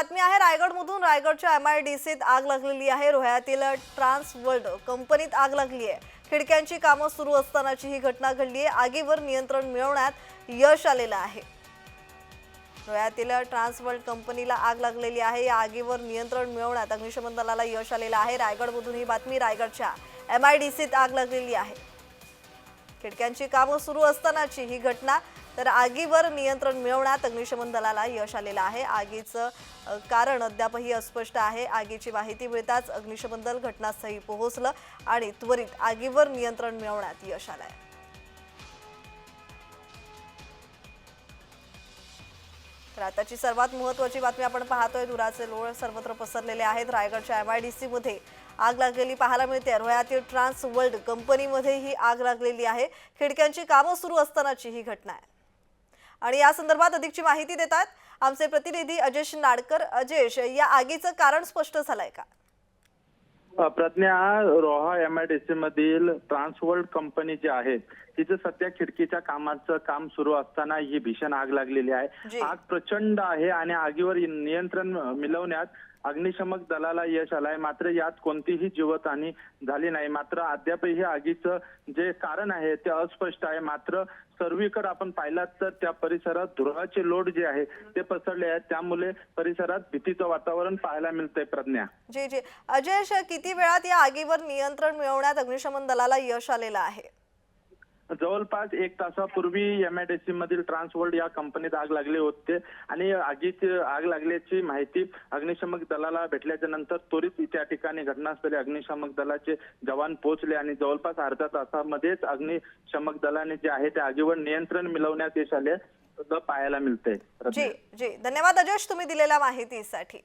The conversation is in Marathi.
बातमी आहे रायगडमधून रायगडच्या एम आय डी सीत आग लागलेली आहे. रोह्यातील ट्रान्स वर्ल्ड कंपनीत आग लागली आहे. खिडक्यांची कामं सुरू असतानाची ही घटना घडली आहे. आगीवर नियंत्रण मिळवण्यात यश आलेलं आहे. रोह्यातील ट्रान्स वर्ल्ड कंपनीला आग लागलेली आहे. या आगीवर नियंत्रण मिळवण्यात अग्निशमन दलाला यश आलेलं आहे. रायगडमधून ही बातमी रायगडच्या एम आय डी सीत आग लागलेली आहे. खिडक्यांची कामं सुरू असतानाची ही घटना तर आगीवर नियंत्रण मिळवण्यात अग्निशमन दलाला यश आलेलं आहे. आगीचं कारण अद्यापही अस्पष्ट आहे. आगीची माहिती मिळताच अग्निशमन दल घटनास्थळी पोहोचलं आणि त्वरित आगीवर नियंत्रण मिळवण्यात यश आलंय. तर आताची सर्वात महत्वाची बातमी आपण पाहतोय धुराचे लोळ सर्वत्र पसरलेले आहेत. रायगडच्या एम आय डी सी मध्ये आग लागलेली पाहायला मिळते. रोयातील ट्रान्स वर्ल्ड कंपनीमध्ये ही आग लागलेली आहे. खिडक्यांची कामं सुरू असतानाची ही घटना आहे. आणि या संदर्भात अधिकची माहिती देतात आमचे प्रतिनिधी अजेश नाडकर. अजेश या आगीचं कारण स्पष्ट झालंय का? Pragya Roha M I D C मधील ट्रान्सवर्ल्ड कंपनी जी आहे तिचं सध्या खिडकीच्या कामाचं काम सुरू असताना ही भीषण आग लागलेली. आहे आग प्रचंड आहे आणि आगीवर नियंत्रण मिळवण्यात अग्निशमक दलाला यश आलंय. मात्र यात कोणतीही जीवतहानी झाली नाही. मात्र अद्यापही आगीचं जे कारण आहे ते अस्पष्ट आहे. मात्र सर्वीकडे आपण पाहिलात तर त्या परिसरात धुराचे लोट जे आहे ते पसरले आहेत. त्यामुळे परिसरात भीतीचं वातावरण पाहायला मिळतंय प्रज्ञा. जी जी. अजयश किती वेळात या आगीवर नियंत्रण मिळवण्यात अग्निशमन दलाला यश आलेलं आहे? जवळपास एक तासापूर्वी एमआयडीसी मधील ट्रान्सवर्ल्ड या कंपनीत आग लागली होते. आणि आगीची आग लागल्याची माहिती अग्निशमक दलाला भेटल्याच्या नंतर त्वरित त्या ठिकाणी घटनास्थळी अग्निशमक दलाचे जवान पोहोचले. आणि जवळपास अर्ध्या तासामध्येच अग्निशमक दलाने जे आहे त्या आगीवर नियंत्रण मिळवण्यात यश आले पाहायला मिळतंय. जी जी. धन्यवाद अजयश तुम्ही दिलेल्या माहितीसाठी.